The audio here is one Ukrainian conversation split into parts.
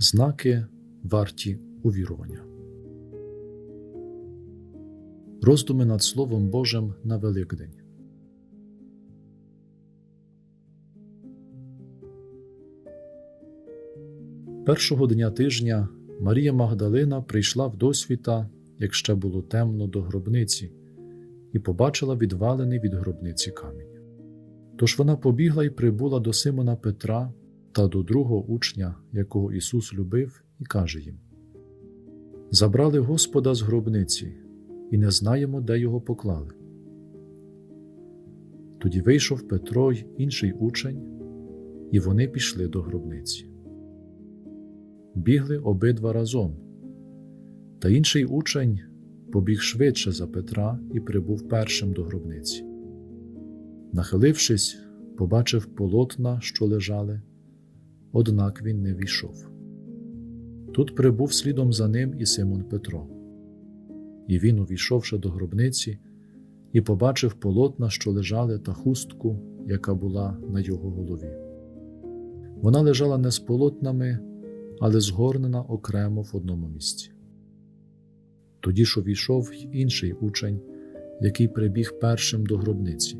Знаки варті увірування. Роздуми над Словом Божим на Великдень. Першого дня тижня Марія Магдалина прийшла в досвіта, як ще було темно, до гробниці, і побачила відвалений від гробниці камінь. Тож вона побігла і прибула до Симона Петра та до другого учня, якого Ісус любив, і каже їм: Забрали Господа з гробниці, і не знаємо, де його поклали. Тоді вийшов Петро й інший учень, і вони пішли до гробниці. Бігли обидва разом. Та інший учень побіг швидше за Петра і прибув першим до гробниці. Нахилившись, побачив полотна, що лежали, однак він не війшов. Тут прибув слідом за ним і Симон Петро. І він, увійшовши до гробниці, і побачив полотна, що лежали, та хустку, яка була на його голові. Вона лежала не з полотнами, але згорнена окремо в одному місці. Тоді ж увійшов й інший учень, який прибіг першим до гробниці,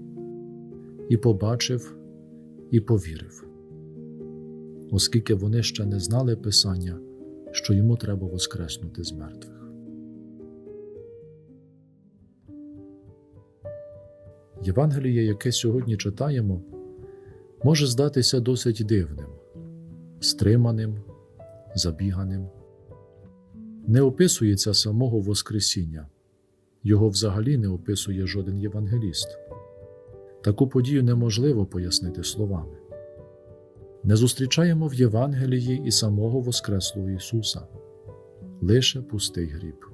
і побачив, і повірив, оскільки вони ще не знали Писання, що йому треба воскреснути з мертвих. Євангеліє, яке сьогодні читаємо, може здатися досить дивним, стриманим, забіганим. Не описується самого Воскресіння, його взагалі не описує жоден євангеліст. Таку подію неможливо пояснити словами. Не зустрічаємо в Євангелії і самого Воскреслого Ісуса, лише пустий гріб.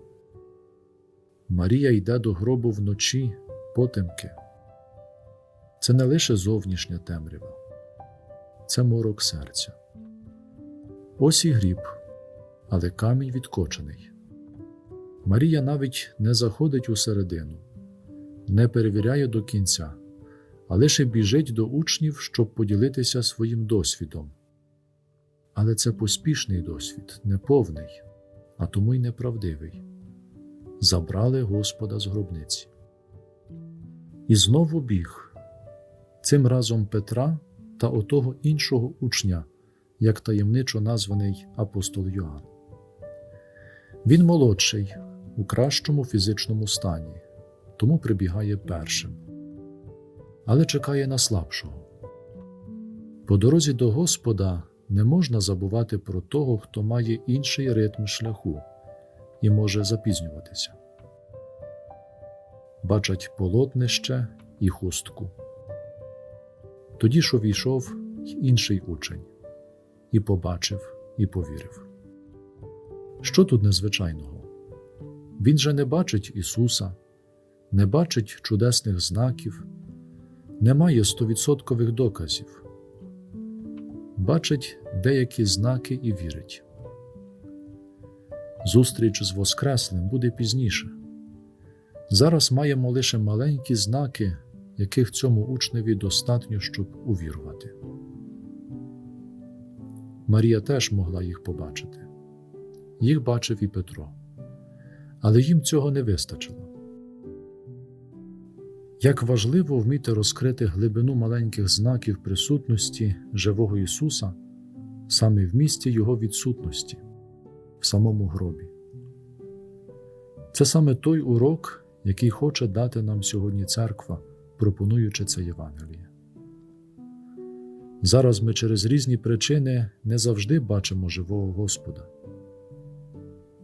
Марія йде до гробу вночі потемки. Це не лише зовнішня темрява, це морок серця. Ось і гріб, але камінь відкочений. Марія навіть не заходить усередину, не перевіряє до кінця, а лише біжить до учнів, щоб поділитися своїм досвідом. Але це поспішний досвід, неповний, а тому й неправдивий. Забрали Господа з гробниці. І знову біг, цим разом Петра та отого іншого учня, як таємничо названий апостол Йоанн. Він молодший, у кращому фізичному стані, тому прибігає першим, але чекає на слабшого. По дорозі до Господа не можна забувати про того, хто має інший ритм шляху і може запізнюватися. Бачать полотнище і хустку. Тоді ж увійшов інший учень і побачив, і повірив. Що тут незвичайного? Він же не бачить Ісуса, не бачить чудесних знаків, не має стовідсоткових доказів, бачить деякі знаки і вірить. Зустріч з Воскреслим буде пізніше. Зараз маємо лише маленькі знаки, яких цьому учневі достатньо, щоб увірувати. Марія теж могла їх побачити. Їх бачив і Петро, але їм цього не вистачило. Як важливо вміти розкрити глибину маленьких знаків присутності живого Ісуса саме в місті Його відсутності, в самому гробі. Це саме той урок, який хоче дати нам сьогодні церква, пропонуючи це Євангеліє. Зараз ми через різні причини не завжди бачимо живого Господа.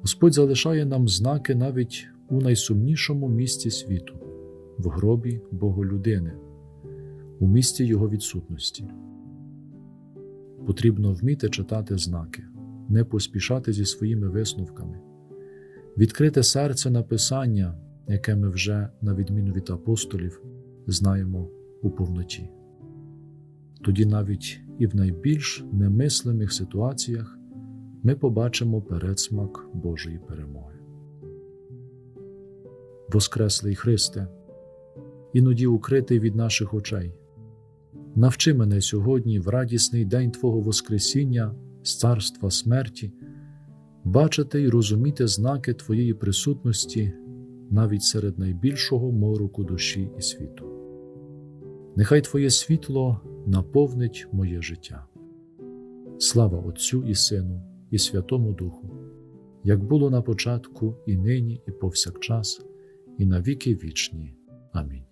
Господь залишає нам знаки навіть у найсумнішому місці світу, в гробі Боголюдини, у місті Його відсутності. Потрібно вміти читати знаки, не поспішати зі своїми висновками, відкрите серце на Писання, яке ми вже, на відміну від апостолів, знаємо у повноті. Тоді навіть і в найбільш немислимих ситуаціях ми побачимо передсмак Божої перемоги. Воскреслий Христе, іноді укритий від наших очей, навчи мене сьогодні в радісний день Твого Воскресіння царства смерті, бачити й розуміти знаки Твоєї присутності навіть серед найбільшого мороку душі і світу. Нехай Твоє світло наповнить моє життя. Слава Отцю і Сину, і Святому Духу, як було на початку, і нині, і повсякчас, і на віки вічні. Амінь.